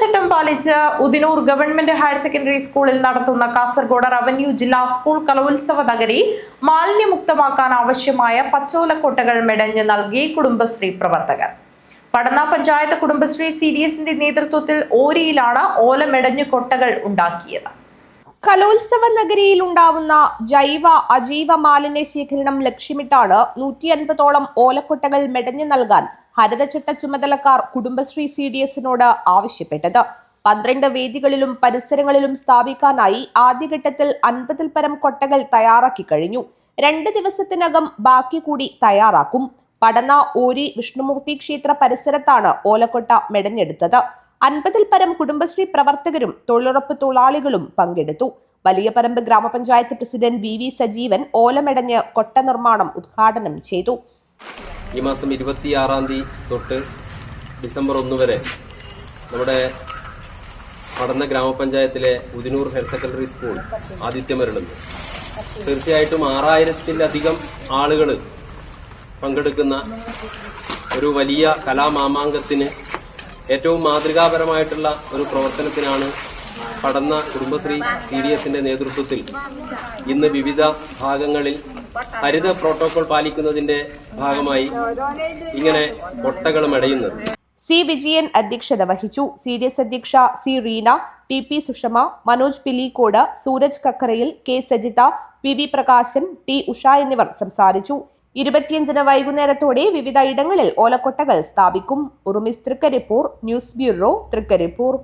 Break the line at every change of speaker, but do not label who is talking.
പെരുമാറ്റച്ചട്ടം പാലിച്ച് Udinur government higher secondary സ്കൂളിൽ നടത്തുന്ന കാസർഗോഡ് റവന്യൂ ജില്ലാ സ്കൂൾ കലോത്സവ നഗരി മാലിന്യമുക്തമാക്കാൻ ആവശ്യമായ പച്ചോലക്കോട്ടകൾ മെടഞ്ഞ് നൽകി കുടുംബശ്രീ പ്രവർത്തകർ. പടന്ന പഞ്ചായത്ത് കുടുംബശ്രീ സി ഡി എസിന്റെ നേതൃത്വത്തിൽ ഓരിയിലാണ് ഓല മെടഞ്ഞു കൊട്ടകൾ ഉണ്ടാക്കിയത്.
കലോത്സവ നഗരിയിൽ ഉണ്ടാവുന്ന ജൈവ അജൈവ മാലിന്യ ശേഖരണം ലക്ഷ്യമിട്ടാണ് നൂറ്റി അൻപതോളം ഓലക്കൊട്ടകൾ മെടഞ്ഞു നൽകാൻ ഹരിതചട്ട ചുമതലക്കാർ കുടുംബശ്രീ സി ഡി എസിനോട് ആവശ്യപ്പെട്ടത്. പന്ത്രണ്ട് വേദികളിലും പരിസരങ്ങളിലും സ്ഥാപിക്കാനായി ആദ്യഘട്ടത്തിൽ അൻപതിൽ പരം കൊട്ടകൾ തയ്യാറാക്കി കഴിഞ്ഞു. രണ്ട് ദിവസത്തിനകം ബാക്കി കൂടി തയ്യാറാക്കും. പടന ഓരി വിഷ്ണുമൂർത്തി ക്ഷേത്ര പരിസരത്താണ് ഓലക്കൊട്ട മെടഞ്ഞെടുത്തത്. അൻപതിൽ പരം കുടുംബശ്രീ പ്രവർത്തകരും തൊഴിലുറപ്പ് തൊഴിലാളികളും പങ്കെടുത്തു. വലിയപറമ്പ് ഗ്രാമപഞ്ചായത്ത് പ്രസിഡന്റ് വി വി സജീവൻ ഓലമെടഞ്ഞ് കൊട്ട നിർമ്മാണം ഉദ്ഘാടനം ചെയ്തു.
ഈ മാസം ഇരുപത്തിയാറാം തീയതി തൊട്ട് ഡിസംബർ ഒന്ന് വരെ നമ്മുടെ പടന്ന ഗ്രാമപഞ്ചായത്തിലെ ഉദിനൂർ ഹയർ സെക്കൻഡറി സ്കൂൾ ആതിഥ്യമരുളുന്നു തീർച്ചയായിട്ടും ആറായിരത്തിലധികം ആളുകൾ പങ്കെടുക്കുന്ന ഒരു വലിയ കലാമാമാങ്കത്തിന് ഏറ്റവും മാതൃകാപരമായിട്ടുള്ള ഒരു പ്രവർത്തനത്തിനാണ് പടന്ന കുടുംബശ്രീ സി ഡി എസിന്റെ നേതൃത്വത്തിൽ ഇന്ന് വിവിധ ഭാഗങ്ങളിൽ ഹരിത പ്രോട്ടോകോൾ പാലിക്കുന്നതിന്റെ ഭാഗമായി ഇങ്ങനെ കൊട്ടകൾ മെടയുന്നത്
സി വിജയൻ അധ്യക്ഷത വഹിച്ചു. സി ഡി എസ് അധ്യക്ഷ C Reena T P Sushama Manoj Pilicode Sooraj കക്കറയിൽ K Sajitha P V Prakashan T Usha എന്നിവർ സംസാരിച്ചു. ഇരുപത്തിയഞ്ചിന് വൈകുന്നേരത്തോടെ വിവിധ ഇടങ്ങളിൽ ഓലക്കൊട്ടകൾ സ്ഥാപിക്കും. ഉറുമിസ് തൃക്കരിപ്പൂർ ന്യൂസ് ബ്യൂറോ തൃക്കരിപ്പൂർ.